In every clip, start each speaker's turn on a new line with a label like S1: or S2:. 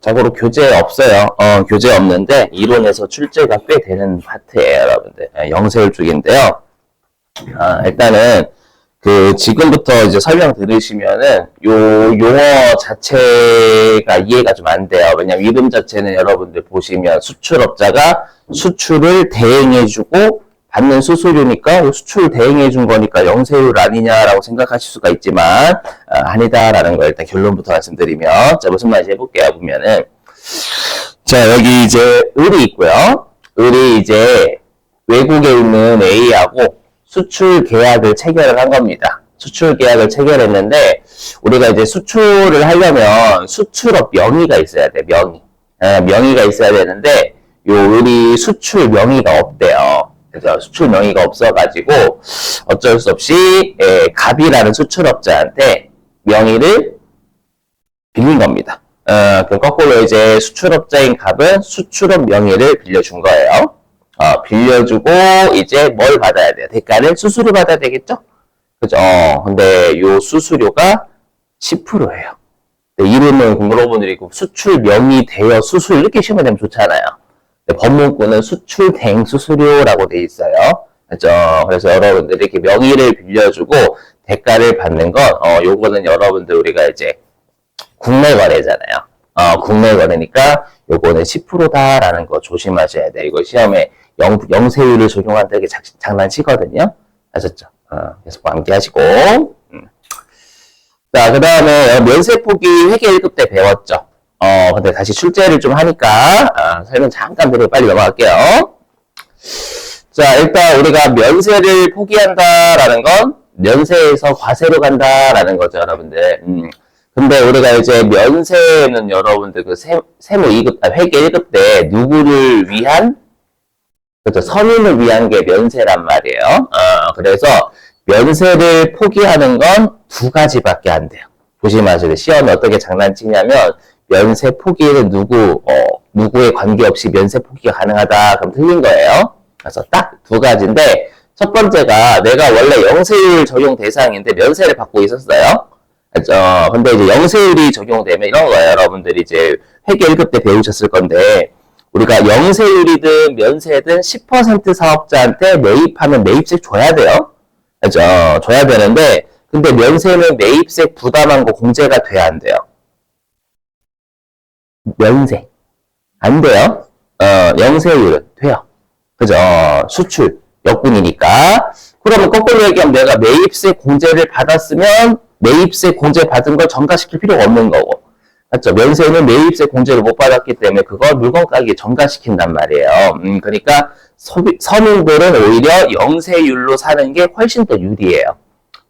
S1: 자고로 교재 없어요. 어, 교재 없는데 이론에서 출제가 꽤 되는 파트예요, 여러분들. 예, 영세율 쪽인데요. 아, 일단은 그 지금부터 이제 설명 들으시면은 요 용어 자체가 이해가 좀 안 돼요. 왜냐면 이름 자체는 여러분들 보시면 수출업자가 수출을 대행해주고 받는 수수료니까 수출 대행해 준 거니까 영세율 아니냐라고 생각하실 수가 있지만 아, 아니다라는 거 일단 결론부터 말씀드리면 자 무슨 말인지 해볼게요 보면은 자 여기 이제 을이 있고요. 을이 이제 외국에 있는 A하고 수출 계약을 체결을 한 겁니다. 수출 계약을 체결했는데 우리가 이제 수출을 하려면 수출업 명의가 있어야 돼. 명의. 예, 명의가 있어야 되는데 요 우리 수출 명의가 없대요. 그래서 수출 명의가 없어가지고 어쩔 수 없이 예, 갑이라는 수출업자한테 명의를 빌린 겁니다. 어, 그 거꾸로 이제 수출업자인 갑은 수출업 명의를 빌려준 거예요. 어, 빌려주고 이제 뭘 받아야 돼요? 대가를 수수료 받아야 되겠죠? 그죠? 어, 근데 요 수수료가 10%예요. 이름은 물어보는 고 수출 명의 대여 수수료 이렇게 시험에 되면 좋잖아요. 근데 법문구는 수출 대행 수수료라고 돼 있어요. 그죠? 그래서 여러분들이 이렇게 명의를 빌려주고 대가를 받는 건, 어, 요거는 여러분들 우리가 이제 국내 거래잖아요. 어, 국내 거래니까 요거는 10%다라는 거 조심하셔야 돼요. 이거 시험에 영, 영세율을 적용한다 이게 자- 장난치거든요. 아셨죠? 어, 그래서 암기 하시고. 음. 자, 그 다음에 면세 포기 회계 1급 때 배웠죠. 어, 근데 다시 출제를 좀 하니까, 아, 설명 잠깐 드리고 빨리 넘어갈게요. 자, 일단 우리가 면세를 포기한다라는 건 면세에서 과세로 간다라는 거죠, 여러분들. 음. 근데 우리가 이제 면세는 여러분들 그 세, 세무 2급, 아, 회계 1급 때 누구를 위한 그렇죠. 서민을 위한 게 면세란 말이에요. 어, 그래서 면세를 포기하는 건 두 가지밖에 안 돼요. 조심하세요. 시험에 어떻게 장난치냐면 면세 포기는 누구 어, 누구에 관계없이 면세 포기가 가능하다. 그럼 틀린 거예요. 그래서 딱 두 가지인데 첫 번째가 내가 원래 영세율 적용 대상인데 면세를 받고 있었어요. 그죠? 근데 이제 영세율이 적용되면 이런 거예요. 여러분들이 이제 회계 1급 때 배우셨을 건데 우리가 영세율이든 면세든 10% 사업자한테 매입하면 매입세 줘야 돼요. 그죠? 줘야 되는데, 근데 면세는 매입세 부담한 거 공제가 돼야 안 돼요. 면세. 안 돼요. 어, 영세율은 돼요. 그죠? 수출, 역군이니까. 그러면 거꾸로 얘기하면 내가 매입세 공제를 받았으면 매입세 공제 받은 걸 전가시킬 필요가 없는 거고. 맞죠? 면세는 매입세 공제를 못 받았기 때문에 그걸 물건 가격에 전가시킨단 말이에요. 음, 그러니까 서민들은 오히려 영세율로 사는 게 훨씬 더 유리해요.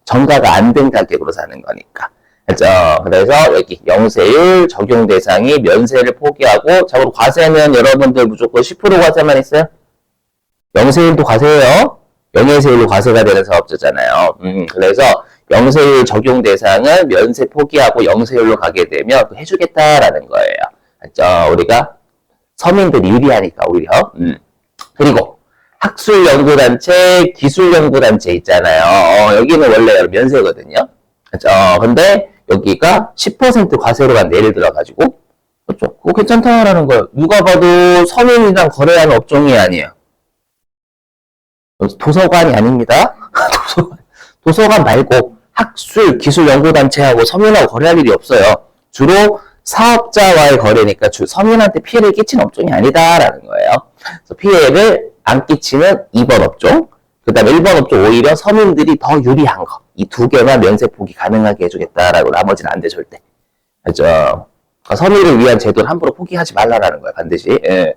S1: 전가가 안 된 가격으로 사는 거니까. 그죠? 그래서 여기 영세율 적용 대상이 면세를 포기하고, 자고로 과세는 여러분들 무조건 10% 과세만 있어요? 영세율도 과세예요. 영예세율로 과세가 되는 사업자잖아요. 음, 그래서 영세율 적용 대상은 면세 포기하고 영세율로 가게 되면 그 해주겠다라는 거예요. 맞죠? 우리가 서민들이 유리하니까 오히려. 음. 그리고 학술연구단체, 기술연구단체 있잖아요. 어, 여기는 원래 면세거든요. 그죠? 근데 여기가 10% 과세로 간다. 예를 들어가지고. 그렇죠? 그거 괜찮다라는 거예요. 누가 봐도 서민이랑 거래하는 업종이 아니에요. 도서관이 아닙니다. 도서관, 도서관 말고 학술, 기술연구단체하고 서민하고 거래할 일이 없어요. 주로 사업자와의 거래니까 주 서민한테 피해를 끼치는 업종이 아니다라는 거예요. 그래서 피해를 안 끼치는 2번 업종, 그 다음에 1번 업종 오히려 서민들이 더 유리한 거. 이 두 개만 면세 포기 가능하게 해주겠다라고 나머지는 안 돼, 절대. 그죠? 그러니까 서민을 위한 제도를 함부로 포기하지 말라라는 거예요, 반드시. 예.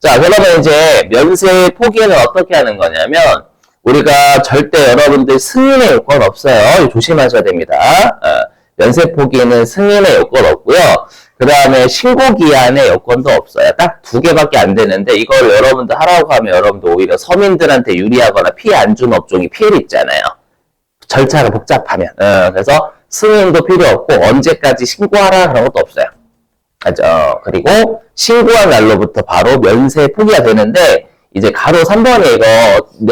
S1: 자, 그러면 이제 면세 포기는 어떻게 하는 거냐면, 우리가 절대 여러분들 승인의 요건 없어요. 조심하셔야 됩니다. 어, 면세 포기는 승인의 요건 없고요. 그 다음에 신고 기한의 요건도 없어요. 딱 두 개밖에 안 되는데 이걸 여러분들 하라고 하면 여러분들 오히려 서민들한테 유리하거나 피해 안 주는 업종이 피해를 입잖아요. 절차가 복잡하면. 어, 그래서 승인도 필요 없고 언제까지 신고하라 그런 것도 없어요. 맞죠? 그리고 신고한 날로부터 바로 면세 포기가 되는데 이제 가로 3번에 이거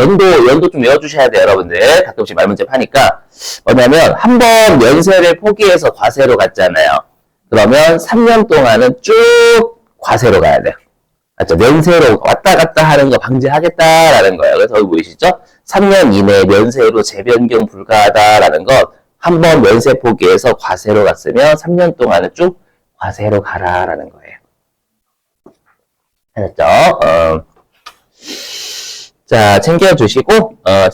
S1: 연도 연도 좀 외워주셔야 돼요 여러분들 가끔씩 말 문제 파니까 뭐냐면 한 번 면세를 포기해서 과세로 갔잖아요 그러면 3년 동안은 쭉 과세로 가야 돼요. 맞죠? 면세로 왔다 갔다 하는 거 방지하겠다라는 거예요. 그래서 여기 보이시죠? 3년 이내에 면세로 재변경 불가하다라는 것, 한 번 면세 포기해서 과세로 갔으면 3년 동안은 쭉 과세로 가라라는 거예요. 알았죠? 어. 자, 챙겨주시고, 어, 자,